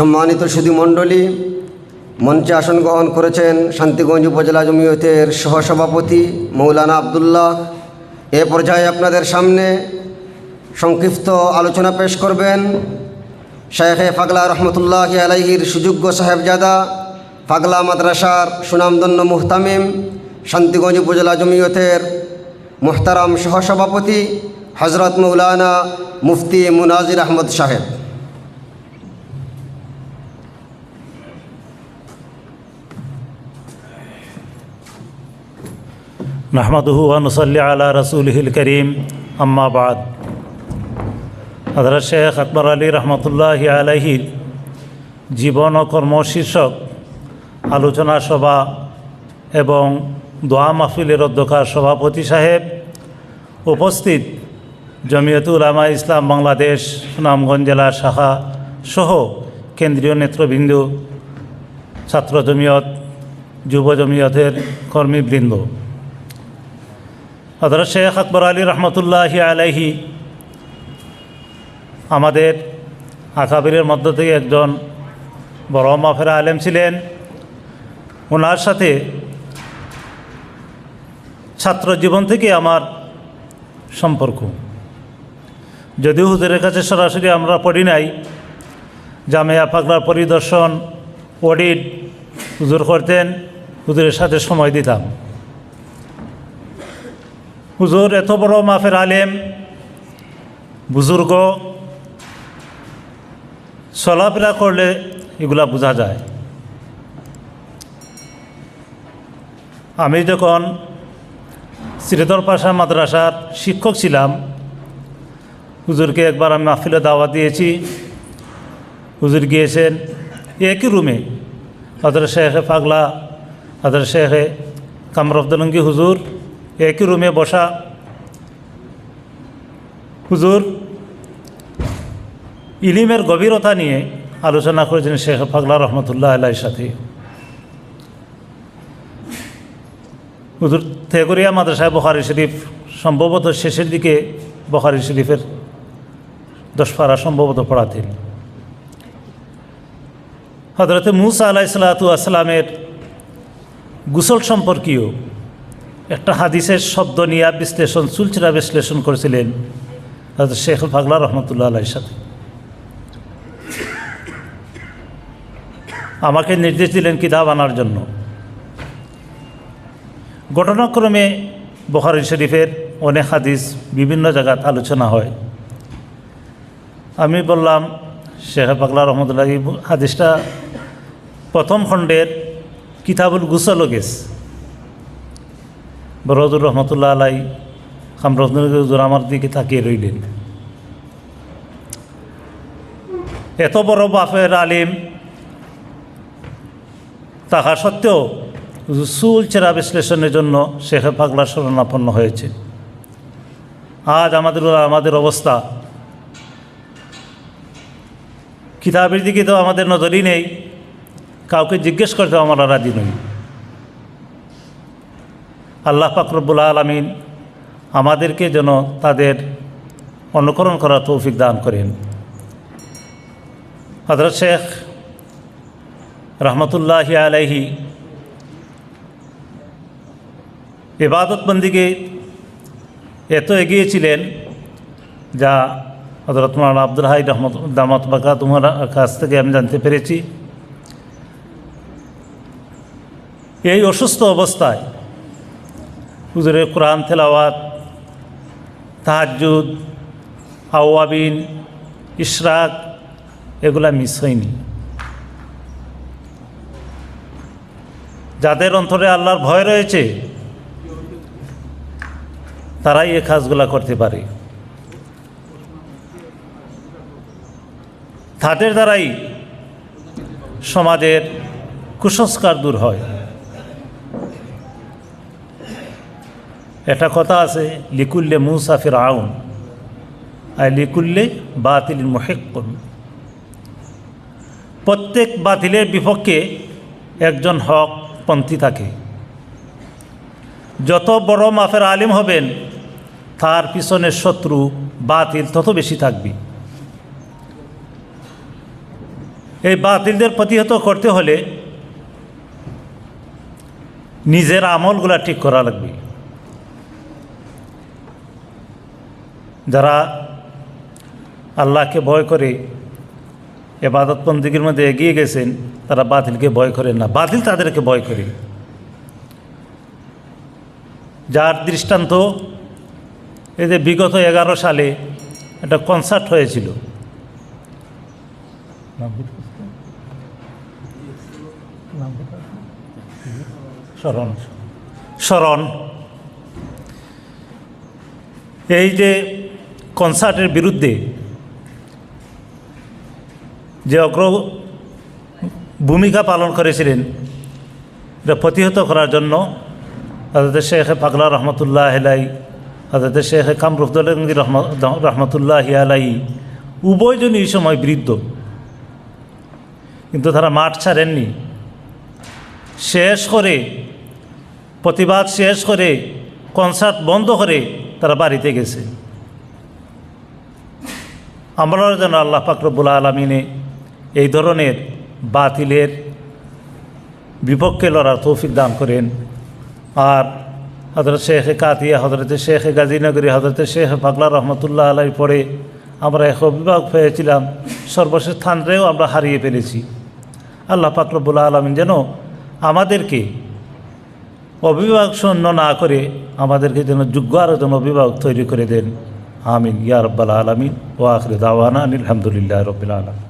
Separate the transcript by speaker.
Speaker 1: সম্মানিত সুধী মণ্ডলী, মঞ্চে আসন গ্রহণ করেছেন শান্তিগঞ্জ উপজেলা জমিয়তের সহসভাপতি মৌলানা আবদুল্লাহ। এ পর্যায়ে আপনাদের সামনে সংক্ষিপ্ত আলোচনা পেশ করবেন শায়েখে ফাগলা রহমতুল্লাহ আলাইহির সুযোগ্য সাহেবজাদা, ফাগলা মাদ্রাসার সুনামদন্য মুহতামিম, শান্তিগঞ্জ উপজেলা জমিয়তের মোহতারাম সহসভাপতি হজরত মৌলানা মুফতি মুনাজির আহমদ সাহেব।
Speaker 2: নাহমাদুহু আনুসল্লি আলা রসুলহিল করিম। আম্মাবাদ হজরত শেখ আকবর আলী রহমতুল্লাহ আলহির জীবন ও কর্ম শীর্ষক আলোচনা সভা এবং দোয়া মাহফিলের অধ্যক্ষার সভাপতি সাহেব উপস্থিত জমিয়তুল আমা ইসলাম বাংলাদেশ, সুনামগঞ্জ জেলা শাখা সহ কেন্দ্রীয় নেতৃবৃন্দ, ছাত্র জমিয়ত, যুব জমিয়তের কর্মীবৃন্দ। হজরত শেখ আকবর আলী রহমতুল্লাহি আলাইহি আমাদের আকাবিরের মধ্য থেকে একজন বড় মাফেরা আলেম ছিলেন। ওনার সাথে ছাত্র জীবন থেকে আমার সম্পর্ক। যদিও হুজুরের কাছে সরাসরি আমরা পড়ি নাই, জামিয়া পাগলার পরিদর্শন, অডিট হুজুর করতেন, হুজুরের সাথে সময় দিতাম। হুজুর, এত বড় মাফের আলেম, বুজুর্গ, চলাফেরা করলে এগুলা বোঝা যায়। আমি যখন শ্রীধর পাশা মাদ্রাসার শিক্ষক ছিলাম, হুজুরকে একবার আমি মাহফিলে দাওয়াত দিয়েছি। হুজুর গিয়েছেন একই রুমে হজর শেখে পাগলা হজর শেখে কামরফদলঙ্গি হুজুর একই রুমে বসা। হুজুর, ইলিমের গভীরতা নিয়ে আলোচনা করেছেন শেখ ফাগলা রহমতুল্লাহ আল্লাহর সাথে। হুজুর থেগরিয়া মাদ্রাসায় বখারি শরীফ সম্ভবত শেষের দিকে বখারি শরীফের দশ পারা সম্ভবত পড়াতেন। হজরতে মুসা আলাহ সালাতু আসসালামের গুসল সম্পর্কীয় একটা হাদিসের শব্দ নিয়ে বিশ্লেষণ, চুলচিরা বিশ্লেষণ করেছিলেন শেখ ফাগলা রহমতুল্লাহ আলাইর সাথে। আমাকে নির্দেশ দিলেন কিতাব আনার জন্য। ঘটনাক্রমে বখারি শরীফের অনেক হাদিস বিভিন্ন জায়গাত আলোচনা হয়। আমি বললাম শেখ পাগলা রহমতুল্লাহ হাদিসটা প্রথম খণ্ডের কিতাবুল গুসল গেছ বরদুর রহমতুল্লাহ আলাই খামরুজুর আমার দিকে তাকিয়ে রইলেন। এত বড় বাফের আলিম থাকা সত্ত্বেও চুল চেরা বিশ্লেষণের জন্য শেখে পাগলা শরণাপন্ন হয়েছে। আজ আমাদের আমাদের অবস্থা। কিতাবের দিকে তো আমাদের নজরই নেই। কাউকে জিজ্ঞেস করতে আমরা রাজি নই। আল্লাহ ফাকরবুল আলমিন আমাদেরকে যেন তাদের অনুকরণ করার তৌফিক দান করেন। হজরত শেখ রহমতুল্লাহ আলাইহি ইবাদতবন্দিকে এত এগিয়েছিলেন যা হজরত মৌলানা আব্দুল হাই রহমত, দামত বাকা তোমার কাছ থেকে আমি জানতে পেরেছি। এই অসুস্থ অবস্থায় হুজুরের কোরআন তেলাওয়াত তাহাজুদ আওয়াবিন ইশরাক, এগুলা মিস হয়নি। যাদের অন্তরে আল্লাহর ভয় রয়েছে, তারাই এ কাজগুলা করতে পারে। তাদের দ্বারাই সমাজের কুসংস্কার দূর হয়। একটা কথা আছে, লিকুল্লে মুসাফির আউন আর লিকুল্লে বাতিল মহেক্কন। প্রত্যেক বাতিলের বিপক্ষে একজন হক পন্থী থাকে। যত বড় মাফের আলিম হবেন, তার পিছনের শত্রু বাতিল তত বেশি থাকবে। এই বাতিলদের প্রতিহত করতে হলে নিজের আমলগুলা ঠিক করা লাগবে। যারা আল্লাহকে ভয় করে, এবাদতবন্দিগির মধ্যে এগিয়ে গেছেন, তারা বাতিলকে ভয় করেন না। বাতিল তাদেরকে ভয় করে। যার দৃষ্টান্ত, এই যে বিগত এগারো সালে একটা কনসার্ট হয়েছিল। স্মরণ স্মরণ এই যে কনসার্টের বিরুদ্ধে যে অগ্র ভূমিকা পালন করেছিলেন, এটা প্রতিহত করার জন্য হজরত শেখ পাগলা রহমতুল্লাহ আলাই হজরত শেখ কামরুফদুল্লাহ রহমতুল্লাহ আলাই উভয়জনই এই সময় বৃদ্ধ। কিন্তু তারা মাঠ ছাড়েননি। শেষ করে, প্রতিবাদ শেষ করে কনসার্ট বন্ধ করে তারা বাড়িতে গেছে। আমরা যেন আল্লাহ ফাকরবুল আলমিনে এই ধরনের বাতিলের বিপক্ষে লড়ার তৌফিক দান করেন। আর হজরত শেখ কাতিয়া হজরত শেখ গাজীনগরী হজরত শেখ পাগলা রহমতুল্লাহ আলাই পরে আমরা এক অভিভাবক হয়েছিলাম। সর্বশেষ স্থানরেও আমরা হারিয়ে ফেলেছি। আল্লাহ পাকরবুল আলমিন যেন আমাদেরকে অভিভাবক শূন্য না করে আমাদেরকে যেন যোগ্য আরও যেন অভিভাবক তৈরি করে দেন। آمین. یا رب العالمین. وآخر دعوانا الحمد للہ رب العالمین.